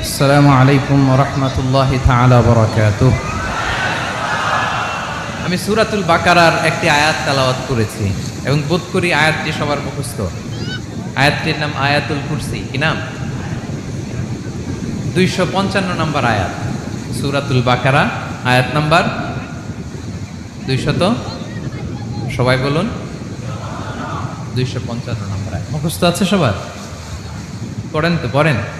السلام عليكم ورحمة الله تعالى وبركاته আমি সুরাতুল বাকারার একটি আয়াত তেলাওয়াত করেছি এবং বোধ করি আয়াতটি সবার মুখস্থ আয়াতটির নাম আয়াতুল কুরসি কি নাম দুইশো পঞ্চান্ন নম্বর আয়াত সুরাতুল বাকারা আয়াত নাম্বার দুইশত সবাই বলুন দুইশো পঞ্চান্ন নম্বর আয়াত মুখস্থ আছে সবার পড়েন তো পড়েন আহ,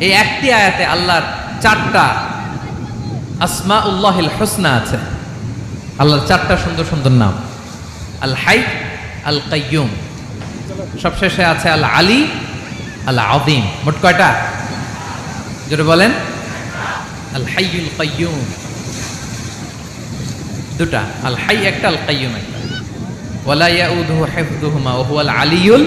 এই একটি আয়াতে আল্লাহর চারটা আসমা উল্লাহিল হোসনা আছে। আল্লাহর চারটা সুন্দর সুন্দর নাম। আল হাই, আল কাইয়ুম। সবশেষে আছে আল আলী, আল আদিম মোট কয়টা? জোরে বলেন। আল হাইয়ুল কাইয়ুম। দুটা। আল হাই একটা, আল কাইয়ুম একটা। ওয়ালা ইয়াউদুহু হিফযুহুমা ওয়া হুয়াল আলিয়ুল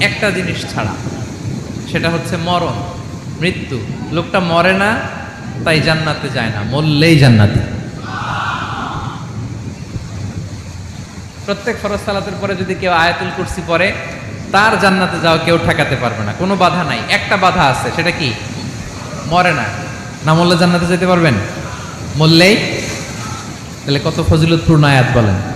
একটা জিনিস ছাড়া। সেটা হচ্ছে মরণ। মৃত্যু। লোকটা মরে না, তাই জান্নাতে যায় না। মরলেই জান্নাতি। প্রত্যেক ফরজ সালাতের পরে যদি কেউ আয়াতুল কুরসি পড়ে, তার জান্নাতে যাওয়া কেউ ঠেকাতে পারবে না। কোনো বাধা নাই। একটা বাধা আছে, সেটা কি? মরে না। না মরলে জান্নাতে যেতে পারবেন? মরলেই? তাহলে কত ফজিলতপূর্ণ আয়াত বলেন।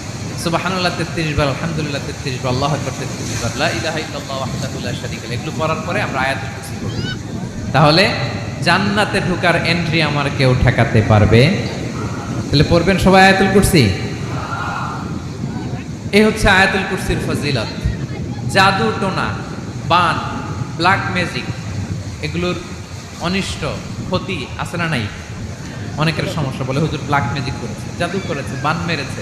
সুবহানাল্লাহ 33 বার, আলহামদুলিল্লাহ 33 বার, আল্লাহু 33 বার এগুলো পড়ার পরে আমরা পড়ব তাহলে জান্নাতে ঢোকার এন্ট্রি আমার কেউ ঠেকাতে পারবে? তাহলে পড়বেন সবাই আয়াতুল কুরসি? এই হচ্ছে আয়াতুল কুরসির ফজিলত। জাদু, টোনা, বান ব্ল্যাক ম্যাজিক এগুলোর অনিষ্ট, ক্ষতি আছে না নাই? অনেকের সমস্যা বলে, হুজুর ব্ল্যাক ম্যাজিক করেছে, জাদু করেছে, বান মেরেছে।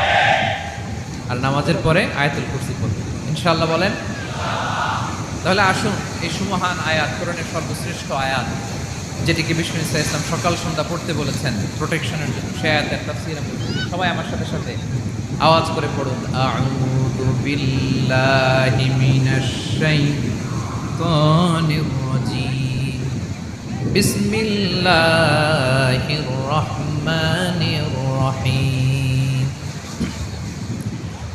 আর নামাজের পরে আয়াতুল কুরসি পড়বেন। ইনশাআল্লাহ বলেন, তাহলে আসুন এই সুমহান আয়াত, কোরআনের সর্বশ্রেষ্ঠ আয়াত, যেটিকে বিষ্ণু ইসা ইসলাম সকাল সন্ধ্যা পড়তে বলেছেন প্রোটেকশনের জন্য। সে আয়াতের তাফসীর। সবাই আমার সাথে সাথে আওয়াজ করে পড়ুন। আউযু বিল্লাহি মিনাশ শাইতানির রাজিম। বিসমিল্লাহির রহমানির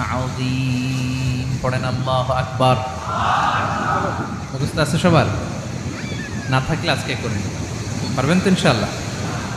আযীম পড়েন আল্লাহ আকবার। মুখস্থ আছে সবার? না থাকলে আজকে করেন। পারবেন তো ইনশাল্লাহ